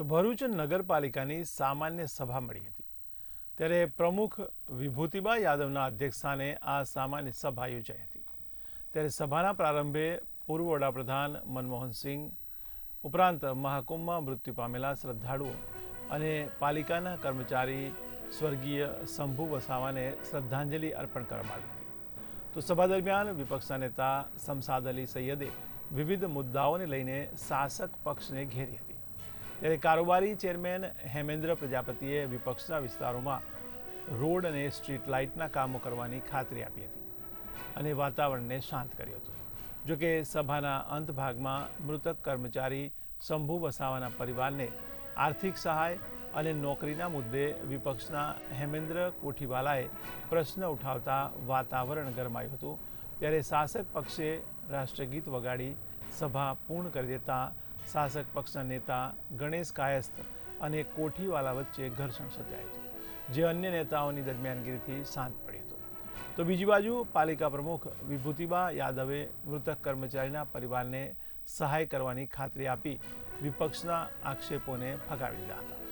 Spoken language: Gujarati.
તો ભરૂચ નગરપાલિકાની સામાન્ય સભા મળી હતી. ત્યારે પ્રમુખ વિભૂતિબા યાદવના અધ્યક્ષસ્થાને આ સામાન્ય સભા યોજાઈ હતી. ત્યારે સભાના પ્રારંભે પૂર્વ વડાપ્રધાન મનમોહનસિંહ ઉપરાંત મહાકુંભમાં મૃત્યુ પામેલા શ્રદ્ધાળુઓ અને પાલિકાના કર્મચારી સ્વર્ગીય શંભુ વસાવાને શ્રદ્ધાંજલિ અર્પણ કરવામાં આવી હતી. તો સભા દરમિયાન વિપક્ષના નેતા શમસાદ અલી સૈયદે વિવિધ મુદ્દાઓને લઈને શાસક પક્ષને ઘેરી હતી. ત્યારે કારોબારી ચેરમેન હેમેન્દ્ર પ્રજાપતિએ વિપક્ષના વિસ્તારોમાં રોડ અને સ્ટ્રીટ લાઇટના કામો કરવાની ખાતરી આપી હતી અને વાતાવરણને શાંત કર્યું હતું. જોકે સભાના અંત ભાગમાં મૃતક કર્મચારી શંભુ વસાવાના પરિવારને આર્થિક સહાય અને નોકરીના મુદ્દે વિપક્ષના હેમેન્દ્ર કોઠીવાલાએ પ્રશ્ન ઉઠાવતા વાતાવરણ ગરમાયું હતું. ત્યારે શાસક પક્ષે રાષ્ટ્રગીત વગાડી સભા પૂર્ણ કરી દેતા શાસક પક્ષના નેતા ગણેશ કાયસ્થ અને કોઠીવાલા વચ્ચે ઘર્ષણ સર્જાયું હતું જે અન્ય નેતાઓની દરમિયાનગીરીથી શાંત પડ્યું હતું. તો બીજી બાજુ પાલિકા પ્રમુખ વિભૂતિબા યાદવે મૃતક કર્મચારીના પરિવારને સહાય કરવાની ખાતરી આપી વિપક્ષના આક્ષેપોને ફગાવી દીધા હતા.